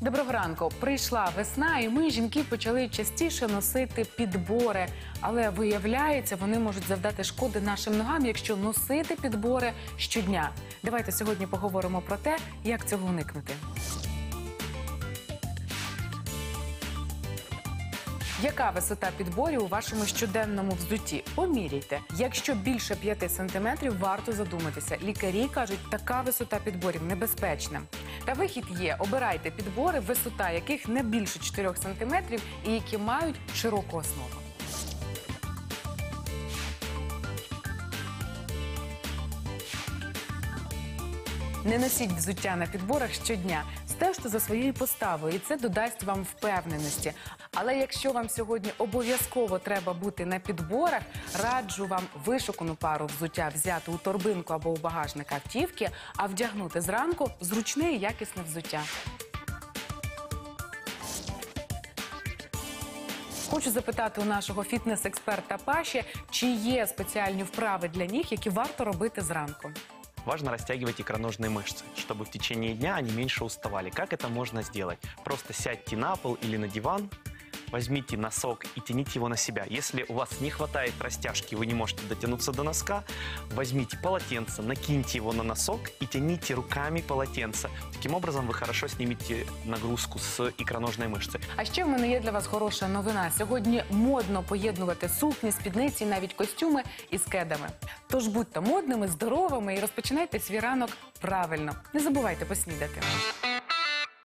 Доброго ранку. Прийшла весна, і ми, жінки, почали частіше носити підбори. Але виявляється, вони можуть завдати шкоди нашим ногам, якщо носити підбори щодня. Давайте сьогодні поговоримо про те, як цього уникнути. Яка висота підборів у вашому щоденному взутті? Поміряйте. Якщо більше 5 сантиметрів, варто задуматися. Лікарі кажуть, така висота підборів небезпечна. Та вихід є: обирайте підбори, висота яких не більше 4 сантиметрів і які мають широку основу. Не носіть взуття на підборах щодня. Стежте за своєю поставою, і це додасть вам впевненості. Але якщо вам сьогодні обов'язково треба бути на підборах, раджу вам вишукану пару взуття взяти у торбинку або у багажник автівки, а вдягнути зранку зручне і якісне взуття. Хочу запитати у нашого фітнес-експерта Паші, чи є спеціальні вправи для ніг, які варто робити зранку. Важно растягивать икроножные мышцы, чтобы в течение дня они меньше уставали. Как это можно сделать? Просто сядьте на пол или на диван, возьмите носок и тяните его на себя. Если у вас не хватает растяжки, вы не можете дотянуться до носка, возьмите полотенце, накиньте его на носок и тяните руками полотенце. Таким образом вы хорошо снимете нагрузку с икроножной мышцы. А ще в мене є для вас хороша новина. Сьогодні модно поєднувати сукні, спідниці, навіть костюми із кедами. Тож будьте модними, здоровими і розпочинайте свій ранок правильно. Не забувайте поснідати.